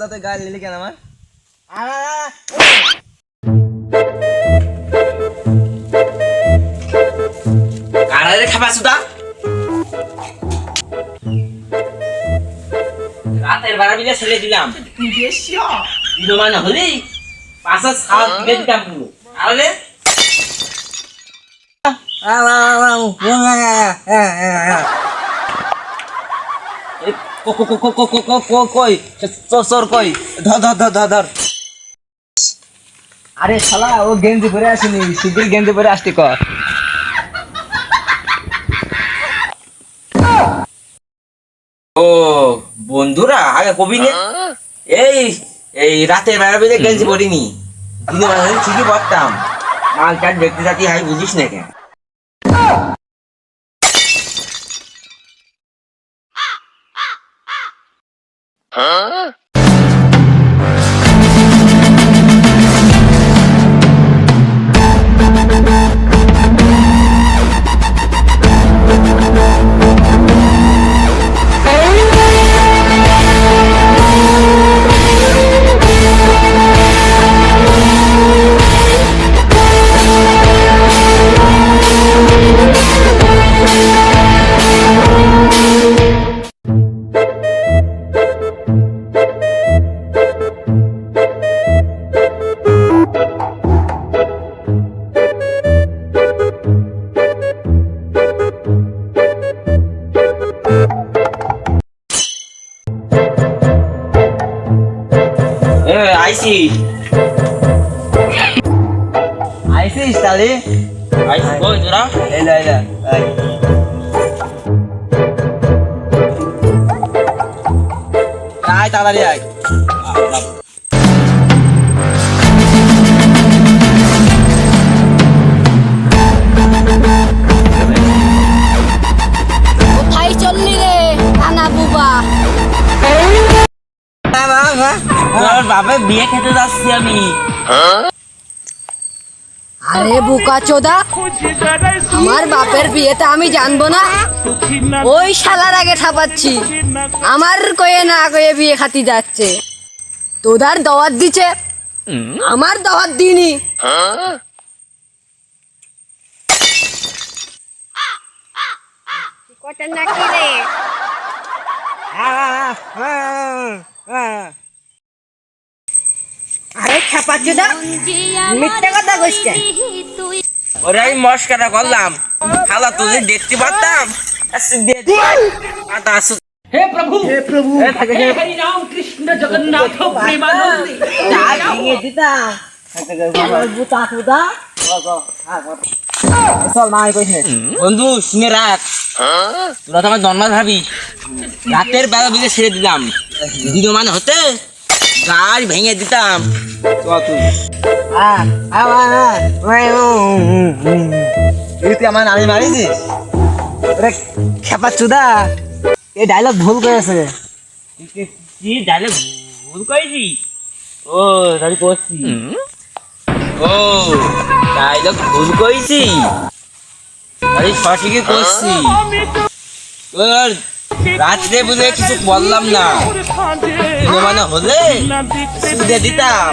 দাদা গায়ে নিলি কেন রাতের বারা বিলে ছেড়ে দিলাম না হলি পাঁচশো সাত দিলে দিতাম পুরো আরে আ আরে শালা, ও গেঞ্জি পরে আসেনি শিগগির গেঞ্জি পরে আসতে কর। ও, বন্ধুরা, আগে কবি নে। এই এই রাতের বেলা মিলে গেঞ্জি পরিনি। দিনে বেলা ঠিকই পড়তাম। মাল কাজ দেখতে থাকি, হাই, বুঝিস না কেন? huh? আইসি আইসিস তাহলে? আইসি কই তোরা। এলা এলা। আয় তাড়াতাড়ি আয়। তোর বাপের বিয়ে খেতে যাচ্ছি আমি। আরে বুকা চোদা আমার বাপের বিয়েতে আমি জানব না। ওই শালার আগে ঠাপাচ্ছি। আমার কয়ে না কয়ে বিয়ে খাতি যাচ্ছে। তোদার দাওয়াত দিছে। আমার দাওয়াত দিনি কটা নাকি রে? আমি করলাম। দেখতে পারতাম? বন্ধু শুনে রাখ। তোরা তো আমার জন্মা ভাবি রাতের বেলা বুঝে ছেড়ে দিলাম। দিদি মানে হতে? গাড়ি ভেঙে দিতাম তুই আমার নামে মারিছিস ওরে খেপা চুদা এই ডায়লগ ভুল করেছে কি জানে ভুল করেছি ও তাহলে করছি ও ডাইলগ ভুল করেছি আরে সঠিকই করছি রাত্রে বুঝে কিছু বললাম না। মানে হলে দিতাম।